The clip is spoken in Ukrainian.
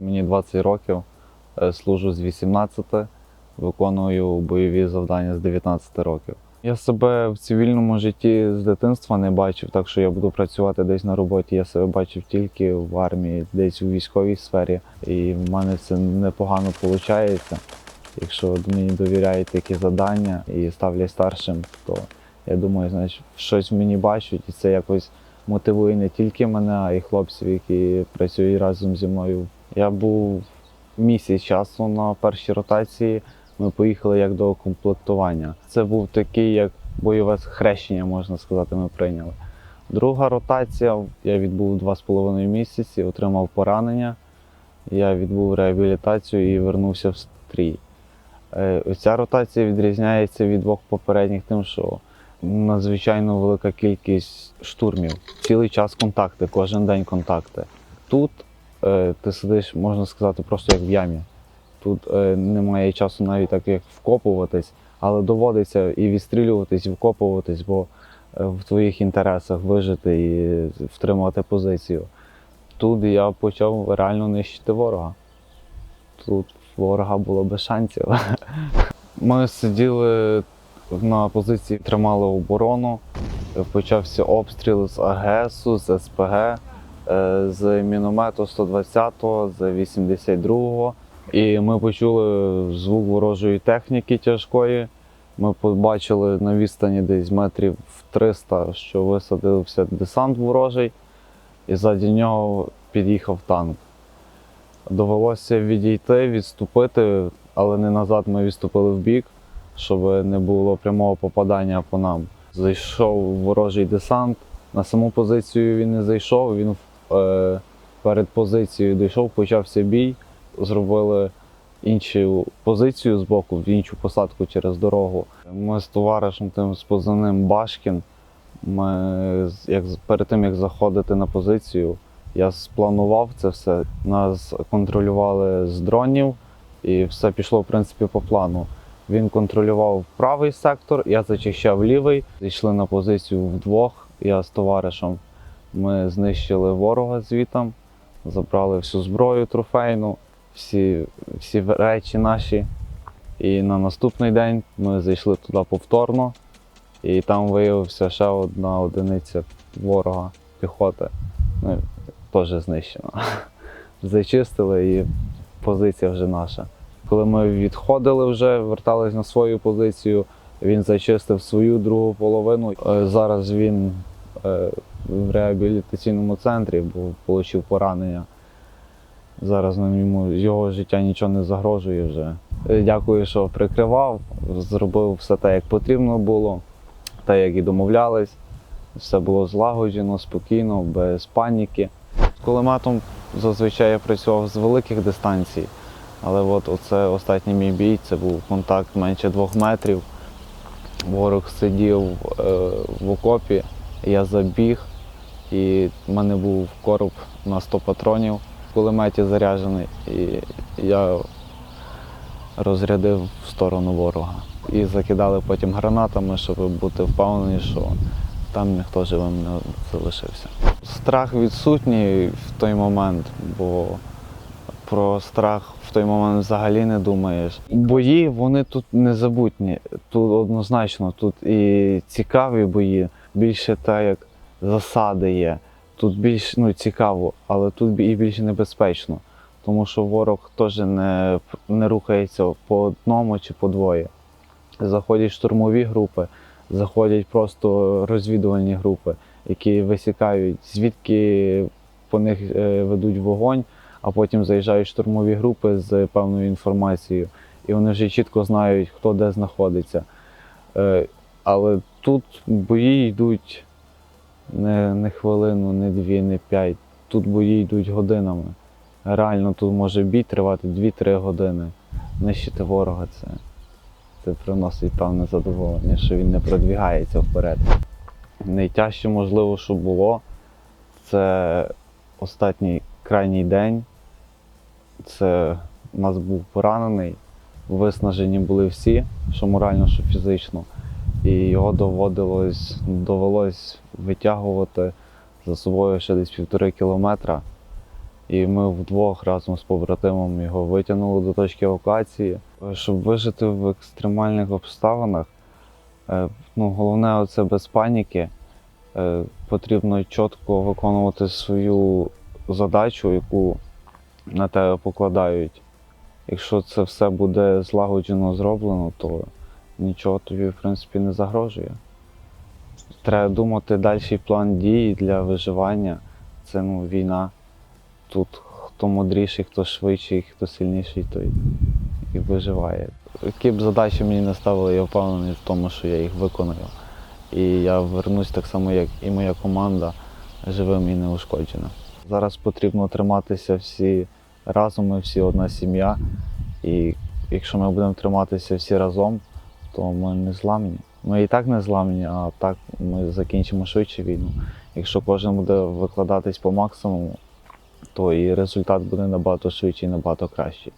Мені 20 років, е, служу з 18, виконую бойові завдання з 19 років. Я себе в цивільному житті з дитинства не бачив, так що я буду працювати десь на роботі. Я себе бачив тільки в армії, десь у військовій сфері. І в мене це непогано виходить. Якщо мені довіряють такі завдання і ставлять старшим, то я думаю, значить, щось мені бачать, і це якось мотивує не тільки мене, а й хлопців, які працюють разом зі мною. Я був місяць часу на першій ротації. Ми поїхали як до комплектування. Це був такий, як бойове хрещення, можна сказати, ми прийняли. Друга ротація, я відбув два з половиною місяці, отримав поранення. Я відбув реабілітацію і вернувся в стрій. Е, Ця ротація відрізняється від двох попередніх тим, що надзвичайно велика кількість штурмів. Цілий час контакти, кожен день контакти. Тут ти сидиш, можна сказати, просто як в ямі. Тут е, немає часу навіть так як вкопуватись, але доводиться і відстрілюватись, і вкопуватись, бо е, в твоїх інтересах вижити і втримувати позицію. Тут я почав реально нищити ворога. Тут ворога було без шансів. Ми сиділи на позиції, тримали оборону. Почався обстріл з АГСу, з СПГ, е, з міномету 120-го, з 82-го. І ми почули звук ворожої техніки тяжкої. Ми побачили на відстані десь метрів 300, що висадився десант ворожий, і ззаді нього під'їхав танк. Довелося відійти, відступити, але не назад ми відступили в бік, щоб не було прямого попадання по нам. Зайшов ворожий десант. На саму позицію він не зайшов, він е, перед позицією дійшов, почався бій. Зробили іншу позицію з боку, в іншу посадку через дорогу. Ми з товаришем тим з позивним Башкін. Ми як перед тим як заходити на позицію, я спланував це все. Нас контролювали з дронів, і все пішло в принципі по плану. Він контролював правий сектор, я зачищав лівий. Зійшли на позицію вдвох. Я з товаришем. Ми знищили ворога звітом, забрали всю зброю трофейну, всі, всі речі наші. І на наступний день ми зайшли туди повторно, і там виявився ще одна одиниця ворога піхоти. Ну, теж знищена. Зачистили і позиція вже наша. Коли ми відходили вже, вертались на свою позицію, він зачистив свою другу половину. Е, Зараз він е, в реабілітаційному центрі, бо отримав поранення. Зараз йому його життя нічого не загрожує вже. Е, Дякую, що прикривав, зробив все те, як потрібно було, те, як і домовлялись. Все було злагоджено, спокійно, без паніки. З кулеметом зазвичай я працював з великих дистанцій, але от оце останній мій бій, це був контакт менше двох метрів. Ворог сидів е, в окопі, я забіг, і в мене був короб на 100 патронів в кулеметі заряджений, і я розрядив в сторону ворога. І закидали потім гранатами, щоб бути впевнені, що там ніхто живим не залишився. Страх відсутній в той момент, бо про страх в той момент взагалі не думаєш. Бої вони тут незабутні. Тут однозначно, тут і цікаві бої, більше те, як засади є. Тут більш ну, цікаво, але тут і більш небезпечно, тому що ворог теж не, не рухається по одному чи по двоє. Заходять штурмові групи, заходять просто розвідувальні групи, які висікають, звідки по них е, ведуть вогонь, а потім заїжджають штурмові групи з певною інформацією, і вони вже чітко знають, хто де знаходиться. Е, Але тут бої йдуть не, не хвилину, не дві, не п'ять. Тут бої йдуть годинами. Реально тут може бій тривати 2-3 години. Нищити ворога це, це приносить певне задоволення, що він не продвігається вперед. Найтяжче, можливо, що було, це останній крайній день. Це у нас був поранений, виснажені були всі, що морально, що фізично. І його доводилось, довелось витягувати за собою ще десь півтори кілометра. І ми вдвох разом з побратимом його витягнули до точки евакуації. Щоб вижити в екстремальних обставинах, е, ну, головне це без паніки. Е, Потрібно чітко виконувати свою задачу, яку на тебе покладають. Якщо це все буде злагоджено зроблено, то нічого тобі, в принципі, не загрожує. Треба думати дальший план дій для виживання. Це ну, війна. Тут хто мудріший, хто швидший, хто сильніший, той і виживає. Які б задачі мені не ставили, я впевнений в тому, що я їх виконую. І я вернусь так само, як і моя команда, живим і неушкодженим. Зараз потрібно триматися всі разом, ми всі одна сім'я. І якщо ми будемо триматися всі разом, то ми не зламні. Ми і так не зламні, а так ми закінчимо швидше війну. Якщо кожен буде викладатись по максимуму, то і результат буде набагато швидший і набагато кращий.